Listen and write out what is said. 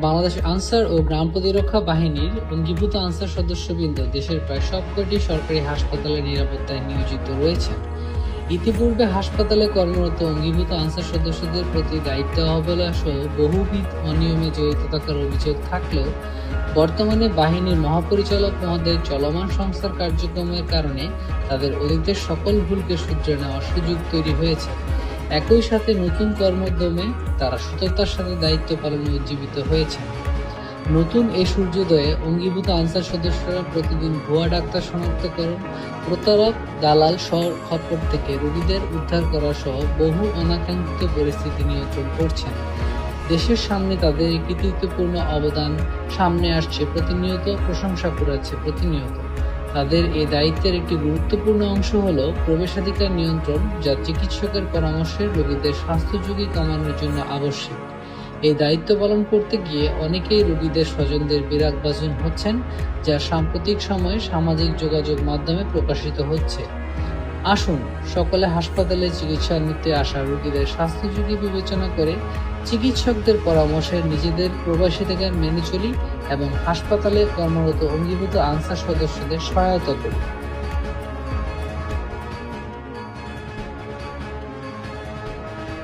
বাংলাদেশ আনসার ও গ্রাম প্রতিরক্ষা বাহিনীর অঙ্গীভূত আনসার সদস্যবৃন্দ দেশের প্রায় সবকটি সরকারি হাসপাতালে নিরাপত্তায় নিয়োজিত রয়েছে ইতিপূর্বে হাসপাতালে কর্মরত অঙ্গীভূত আনসার সদস্যদের প্রতি দায়িত্ব, অবহেলা সহ বহুবিধ অনিয়মে জড়িত থাকার অভিযোগ থাকলেও বর্তমানে বাহিনীর মহাপরিচালক মহোদয়ের চলমান সংস্কার কার্যক্রমের কারণে তাদের অতীতের সকল ভুলকে শুধরে নেওয়ার সুযোগ তৈরি হয়েছে। একই সাথে নতুন কর্মোদ্যমে তারা সততার সাথে দায়িত্ব পালনে উজ্জীবিত হয়েছে নতুন এই সূর্যোদয়ে অঙ্গীভূত আনসার সদস্যরা প্রতিদিন ভুয়া ডাক্তার শনাক্তকরণ প্রতারক, দালাল খপ্পর থেকে রোগীদের উদ্ধার করা সহ বহু অনাকাঙ্ক্ষিত পরিস্থিতি নিয়ন্ত্রণ করছেন। দেশের সামনে তাদের কৃতিত্বপূর্ণ অবদান সামনে আসছে প্রতিনিয়ত, প্রশংসা কুড়াচ্ছে প্রতিনিয়ত। তাদের এই দায়িত্বের একটি গুরুত্বপূর্ণ অংশ হল প্রবেশাধিকার নিয়ন্ত্রণ, যা চিকিৎসকের পরামর্শে রোগীদের স্বাস্থ্য ঝুঁকি কমানোর জন্য আবশ্যক। এই দায়িত্ব পালন করতে গিয়ে অনেকেই রোগীদের স্বজনদের বিরাগভাজন হচ্ছেন, যা সাম্প্রতিক সময়ে সামাজিক যোগাযোগ মাধ্যমে প্রকাশিত হচ্ছে। আসুন, সকলে হাসপাতালে চিকিৎসা নিতে আসা রোগীদের স্বাস্থ্য ঝুঁকি বিবেচনা করে চিকিৎসকদের পরামর্শে নিজেদের প্রবাসী থেকে মেনে চলি এবং হাসপাতালে কর্মরত অঙ্গীভূত আনসার সদস্যদের সহায়তা করি।